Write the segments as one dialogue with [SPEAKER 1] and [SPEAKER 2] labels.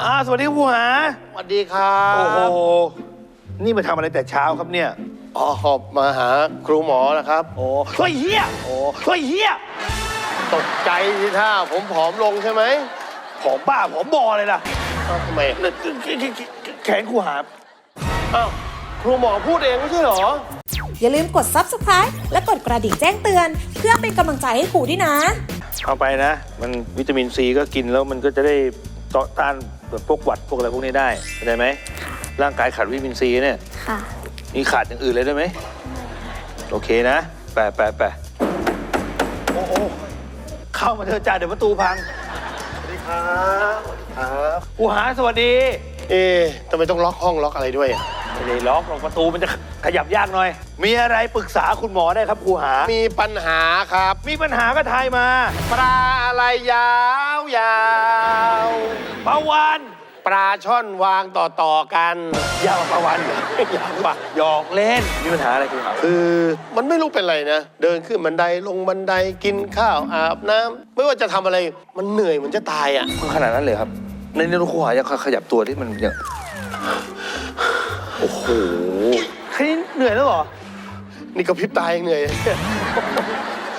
[SPEAKER 1] อ่าสวัสดีครับครูหา
[SPEAKER 2] สวัสดีครับ
[SPEAKER 1] โอ้โห นี่มาทำอะไรแต่เช้าครับเนี่ย
[SPEAKER 2] อ๋อหอบมาหาครูหมอนะครับ
[SPEAKER 1] โอ้เฮ้ยเฮีย
[SPEAKER 2] โอ้
[SPEAKER 1] เฮ้ยเฮีย
[SPEAKER 2] ตกใจที่ท่าผมผอมลงใช่ไหม
[SPEAKER 1] ผอมบ้าผอมบอเลยล่ะ
[SPEAKER 2] เอ้าทำไม
[SPEAKER 1] แขนครูหา
[SPEAKER 2] อ้าวครูหมอพูดเองไม่ใช่เหรอ
[SPEAKER 3] อย่าลืมกด subscribe และกดกระดิ่งแจ้งเตือน เพื่อเป็นกำลังใจให้ครูด้วยนะ
[SPEAKER 1] เอาไปนะ มันวิตามินซีก็กินแล้วมันก็จะได้ ต่อต้านแบบพวกหวัดพวกอะไรพวกนี้ได้เข้าใจไหมร่างกายขาดวิตามินซีเนี่ย
[SPEAKER 3] ค่ะ
[SPEAKER 1] มีขาดอย่างอื่นเลยได้ไหมโอเคนะแปะแปะแปะโอ้โหเข้ามาเถอะจ้าเดี๋ยวประตูพัง
[SPEAKER 2] สวัสดีครับ สวัสดีครับ
[SPEAKER 1] ครูหาสวัสดี
[SPEAKER 2] เอ๊ะทำไมต้องล็อกห้องล็อกอะไรด้วยอะ
[SPEAKER 1] ไม่ได้ล็อกหรอกประตูมันจะขยับยากหน่อย มีอะไรปรึกษาคุณหมอได้ครับครูหา
[SPEAKER 2] มีปัญหาครับ
[SPEAKER 1] มีปัญหาก็ทายมา
[SPEAKER 2] ปลาอะไรยาวยาว
[SPEAKER 1] ปลาวาน
[SPEAKER 2] ปลาช่อนวางต่อต่อๆกัน
[SPEAKER 1] ยาวกว่าปลาวานเหรอยา
[SPEAKER 2] วกว่า
[SPEAKER 1] หยอกเล่น มีปัญหาอะไรครูหา
[SPEAKER 2] คือมันไม่รู้เป็นไรนะ เดินขึ้นบันไดลงบันไดกินข้าวอาบน้ำไม่ว่าจะทำอะไรมันเหนื่อยเหมือนจะตายอะ
[SPEAKER 1] มันขนาดนั้นเลยครับ ในนี้ครูหายังขยับตัวที่มันยัง โอ้โหแค่นี้เหนื่อยแล้วเหรอ
[SPEAKER 2] นี่ก็พริบตายยังเหนื่อย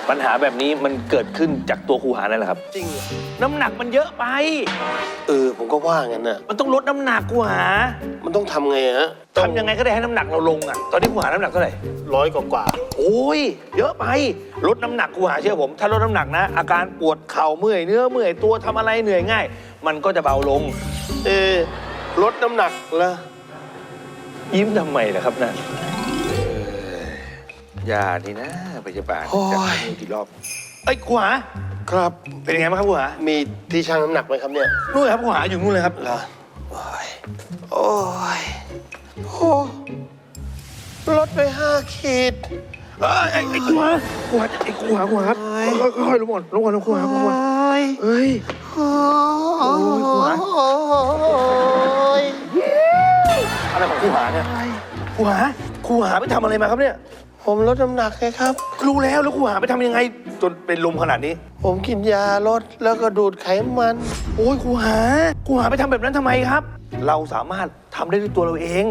[SPEAKER 1] ปัญหาแบบนี้มันเกิดขึ้นจากตัวครูหานั่นแหละครับ
[SPEAKER 2] จริง
[SPEAKER 1] น้ำหนักมันเยอะไป
[SPEAKER 2] เออ ผมก็ว่างั้นน่ะ
[SPEAKER 1] มันต้องลดน้ำหนักครูหา
[SPEAKER 2] มันต้องทำไงฮะ
[SPEAKER 1] ทำยังไงก็ได้ให้น้ำหนักเราลงอะ ตอนนี้ครูหาน้ำหนักเท่าไหร่
[SPEAKER 2] ร้อยกว่ากว่า
[SPEAKER 1] โอ้ย เยอะไปลดน้ำหนักครูหาเชื่อผม ถ้าลดน้ำหนักนะ อาการปวดเข่าเมื่อยเนื้อเมื่อยตัวทำอะไรเหนื่อยง่าย มันก็จะเบาลง
[SPEAKER 2] เออลดน้ำหนักละ
[SPEAKER 1] ยิ้มทำไมล่ะครับนั่นอย่านี่นะพยาบาลจะทำกี่รอบเอ้ยครูหา
[SPEAKER 2] ครับ
[SPEAKER 1] เป็นยังไงบ้างครับครูหา
[SPEAKER 2] มีที่ชั่งน้ำหนักไหมครับเนี่ย
[SPEAKER 1] นู่นครับครูหาอยู่นู่นเลยครับ
[SPEAKER 2] เหรอโอ้ยโอ้ยโอ้ลดไปห้าขีด
[SPEAKER 1] เอ้ยไอ้ไอ้ครูหาครูหาไอ้ครูหาครูหาครับค่อยๆลงก่อนลงก่อนลงครูหาครูหาเอ้ย
[SPEAKER 2] โอ้ย
[SPEAKER 1] ครูหา
[SPEAKER 2] โอ้ย
[SPEAKER 1] อะไรของครูหาเนี่ยครูหาครูหาไปทำอะไรมาครับเนี่ย
[SPEAKER 2] ผมลดน้ำหนักไงครับ
[SPEAKER 1] รู้แล้วแล้วครูหาไปทำยังไง จนเป็นลมขนาดนี้
[SPEAKER 2] ผมกินยาลดแล้วก็ดูดไขมัน
[SPEAKER 1] โอ้ยครูหาครูหาไปทำแบบนั้นทำไมครับ เราสามารถทำได้ด้วยตัวเราเอง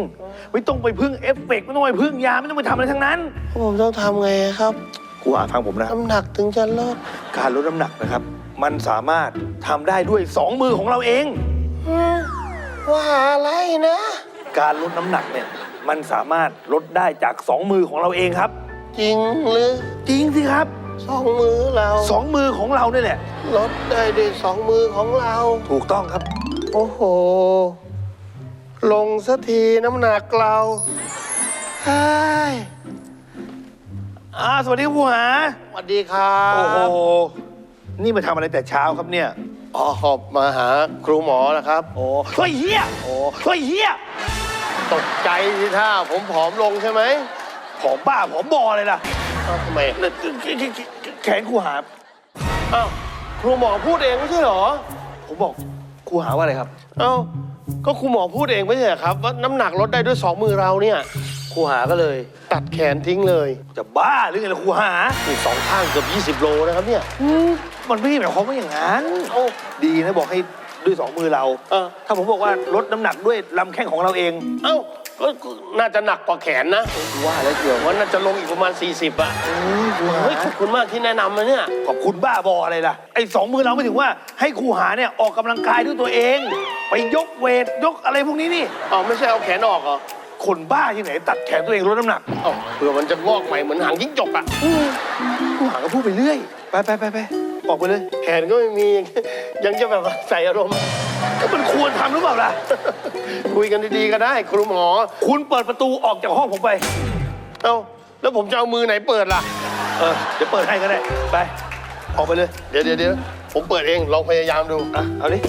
[SPEAKER 1] ไม่ต้องไปพึ่งเอฟเฟกต์ไม่ต้องไปพึ่งยาไม่ต้องไปทำอะไรทั้งนั้น
[SPEAKER 2] ผมต้องทำไงครับ
[SPEAKER 1] ครูหาฟังผมนะครับ
[SPEAKER 2] น้ำหนักถึงจะลด
[SPEAKER 1] การลดน้ำหนักนะครับ มันสามารถทำได้ด้วยสองมือของเราเอง
[SPEAKER 2] ว่าอะไรนะ
[SPEAKER 1] การลดน้ำหนักเนี่ยมันสามารถลดได้จากสองมือของเราเองครับ
[SPEAKER 2] จริงหรือ
[SPEAKER 1] จริงสิครับ
[SPEAKER 2] สองมือเรา
[SPEAKER 1] สองมือของเราเนี่ยแหละ
[SPEAKER 2] ลดได้ด้วยสองมือของเรา
[SPEAKER 1] ถูกต้องครับ
[SPEAKER 2] โอ้โห ลงสักทีน้ำหนักเราเฮ้ย
[SPEAKER 1] อ่าสวัสดีครับครูหา
[SPEAKER 2] สวัสดีครับ
[SPEAKER 1] โอ้โหนี่มาทำอะไรแต่เช้าครับเนี่ย
[SPEAKER 2] อ๋อหอบมาหาครูหมอนะครับ
[SPEAKER 1] โอ้เฮ้ยเฮีย
[SPEAKER 2] โอ้
[SPEAKER 1] เฮ้ยเฮีย
[SPEAKER 2] ตกใจที่ท่าผมผอมลงใช่ไหม
[SPEAKER 1] ผอมบ้าผอมบอเลยล่ะ
[SPEAKER 2] เอ้าทำไม
[SPEAKER 1] แขนครูหา
[SPEAKER 2] อ้าวครูหมอพูดเองไม่ใช่เหรอ
[SPEAKER 1] ผมบอกครูหาว่าอะไรครับ
[SPEAKER 2] เอ้าก็ครูหมอพูดเองไม่ใช่เหรอครับ ว่าน้ำหนักลดได้ด้วยสองมือเราเนี่ย
[SPEAKER 1] ครูหาก็เลย
[SPEAKER 2] ตัดแขนทิ้งเลย
[SPEAKER 1] จะบ้าหรือไงล่ะครูหา
[SPEAKER 2] อีกสองข้างเกือบ 20 โลนะครับเนี่ย
[SPEAKER 1] อืมมันไม่ได้หมายความว่าอย่างนั้น
[SPEAKER 2] เอ้า
[SPEAKER 1] ดีนะบอกให้ ด้วยสองมือเรา
[SPEAKER 2] เออ
[SPEAKER 1] ถ้าผมบอกว่าลดน้ำหนักด้วยลำแข้งของเราเอง
[SPEAKER 2] เอ้าก็น่าจะหนักกว่าแขนนะ
[SPEAKER 1] ว่าแล้วเชียว
[SPEAKER 2] ว่าน่าจะลงอีกประมาณ 40อะ
[SPEAKER 1] โอ้ยครูหา
[SPEAKER 2] เฮ้ยขอบคุณมากที่แนะนำมาเนี่ย
[SPEAKER 1] ขอบคุณบ้าบออะไรล่ะไอ้สองมือเราไม่ถึงว่าให้ครูหาเนี่ยออกกำลังกายด้วยตัวเอง ไปยกเวทยกอะไรพวกนี้นี่
[SPEAKER 2] อ๋อไม่ใช่เอาแขนออกเหรอ
[SPEAKER 1] คนบ้าที่ไหน ตัดแขนตัวเองลดน้ำหนัก
[SPEAKER 2] เอ้าเผื่อมันจะงอกใหม่เหมือนหางยิ่งจกอะ
[SPEAKER 1] ครูหาก็พูดไปเรื่อย ไปไปไปไป ออกไปเลย
[SPEAKER 2] แขนก็ไม่มี ยังจะแบบว่าใส่อารมณ์
[SPEAKER 1] ก็มันควรทำหรือเปล่าล่ะ
[SPEAKER 2] คุยกันดีๆก็ได้ ครูหมอ
[SPEAKER 1] คุณเปิดประตูออกจากห้องผมไป
[SPEAKER 2] เอ้าแล้วผมจะเอามือไหนเปิดล่ะ
[SPEAKER 1] เออเดี๋ยวเปิดให้ก็ได้ ไป ออกไปเลย
[SPEAKER 2] เดี๋ยวเดี๋ยวเดี๋ยวผมเปิดเองลองพยายามดู
[SPEAKER 1] อะเอาดิ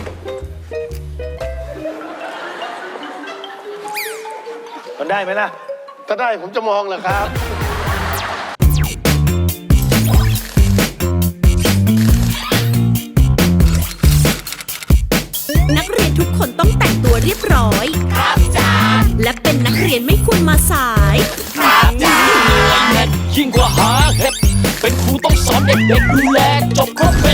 [SPEAKER 1] มันได้ไหมล่ะ
[SPEAKER 2] ถ้าได้ผมจะมองเหรอครับ
[SPEAKER 4] ไม่ควรมาสาย
[SPEAKER 5] ยิ่งกว่าหาเห็ดเป็นครูต้องสอนเด็กๆดูแลจบครบเป็น